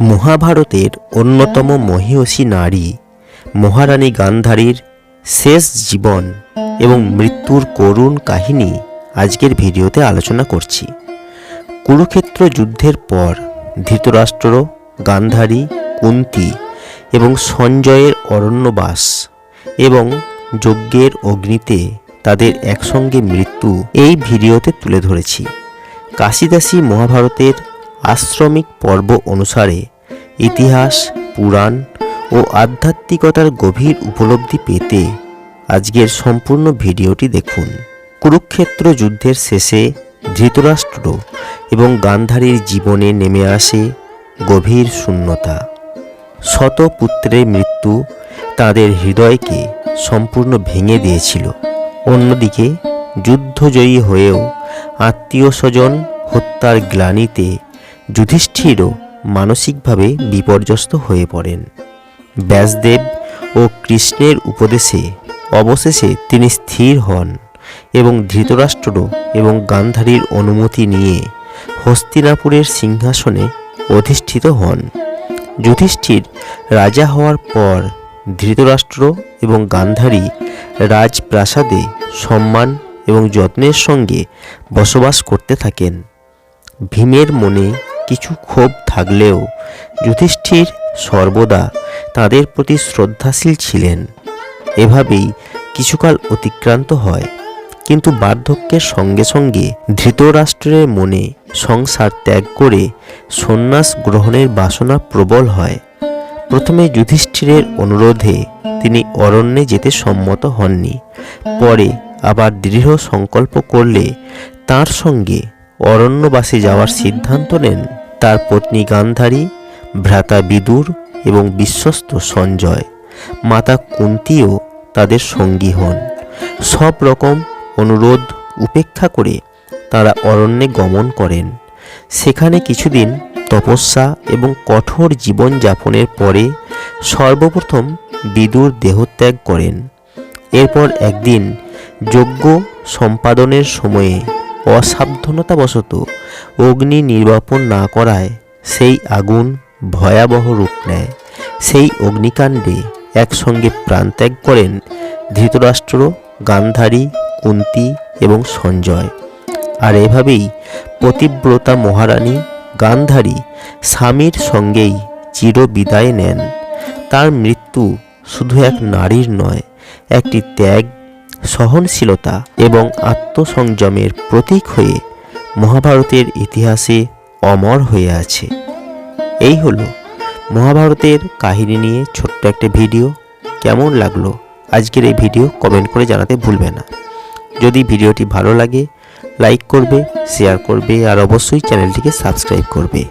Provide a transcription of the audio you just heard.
মহাভারতের অন্যতম মহিয়সী নারী, মহারানী গান্ধারীর শেষ জীবন এবং মৃত্যুর করুণ কাহিনী আজকের ভিডিওতে আলোচনা করছি। কুরুক্ষেত্র যুদ্ধের পর ধৃতরাষ্ট্র, গান্ধারী, কুন্তি এবং সঞ্জয়ের অরণ্যবাস এবং যজ্ঞের অগ্নিতে তাদের একসঙ্গে মৃত্যু এই ভিডিওতে তুলে ধরেছি। কাশিদাসী মহাভারতের আশ্রমিক পর্ব অনুসারে ইতিহাস, পুরাণ ও আধ্যাত্মিকতার গভীর উপলব্ধি পেতে আজকের সম্পূর্ণ ভিডিওটি দেখুন। কুরুক্ষেত্র যুদ্ধের শেষে ধৃতরাষ্ট্র এবং গান্ধারীর জীবনে নেমে আসে গভীর শূন্যতা। শত পুত্রের মৃত্যু তাদের হৃদয়কে সম্পূর্ণ ভেঙে দিয়েছিল। অন্যদিকে যুদ্ধজয়ী হয়েও আত্মীয় স্বজন হত্যার গ্লানিতে যুধিষ্ঠিরও মানসিকভাবে বিপর্যস্ত হয়ে পড়েন। ব্যাসদেব ও কৃষ্ণের উপদেশে অবশেষে তিনি স্থির হন এবং ধৃতরাষ্ট্র এবং গান্ধারীর অনুমতি নিয়ে হস্তিনাপুরের সিংহাসনে অধিষ্ঠিত হন। যুধিষ্ঠির রাজা হওয়ার পর ধৃতরাষ্ট্র এবং গান্ধারী রাজপ্রাসাদে সম্মান এবং যত্নের সঙ্গে বসবাস করতে থাকেন। ভীমের মনে কিছু ক্ষোভ থাকলেও যুধিষ্ঠির সর্বদা তাদের প্রতি শ্রদ্ধাশীল ছিলেন। এভাবেই কিছুকাল অতিক্রান্ত হয়, কিন্তু বার্ধক্যের সঙ্গে সঙ্গে ধৃতরাষ্ট্রের মনে সংসার ত্যাগ করে সন্ন্যাস গ্রহণের বাসনা প্রবল হয়। প্রথমে যুধিষ্ঠিরের অনুরোধে তিনি অরণ্যে যেতে সম্মত হননি, পরে আবার দৃঢ় সংকল্প করলে তার সঙ্গে অরণ্যবাসে যাওয়ার সিদ্ধান্ত নেন। তার পত্নী গান্ধারী, ভ্রাতা বিদুর এবং বিশ্বস্ত সঞ্জয়। মাতা কুন্তিও তাদের সঙ্গী হন। সব রকম অনুরোধ, উপেক্ষা করে তারা অরণ্যে গমন করেন। সেখানে কিছুদিন তপস্যা এবং কঠোর জীবনযাপনের পরে সর্বপ্রথম বিদুর দেহত্যাগ করেন। এরপর একদিন যজ্ঞ সম্পাদনের সময়ে অসাবধানতাবশত অগ্নি নির্বাপন না করায় সেই আগুন ভয়াবহ রূপ নেয়। সেই অগ্নিকাণ্ডে একসঙ্গে প্রাণত্যাগ করেন ধৃতরাষ্ট্র, গান্ধারী, কুন্তি এবং সঞ্জয়। আর এভাবেই পতিব্রতা মহারানী গান্ধারী স্বামীর সঙ্গেই চিরবিদায় নেন। তার মৃত্যু শুধু এক নারীর নয়, একটি ত্যাগ, সহনশীলতা এবং আত্মসংযমের প্রতীক হয়ে মহাভারতের ইতিহাসে অমর হয়ে আছে। এই হলো মহাভারতের কাহিনী নিয়ে ছোট্ট একটা ভিডিও। কেমন লাগল আজকের এই ভিডিও কমেন্ট করে জানাতে ভুলবে না। যদি ভিডিওটি ভালো লাগে, লাইক করবে, শেয়ার করবে আর অবশ্যই চ্যানেলটিকে সাবস্ক্রাইব করবে।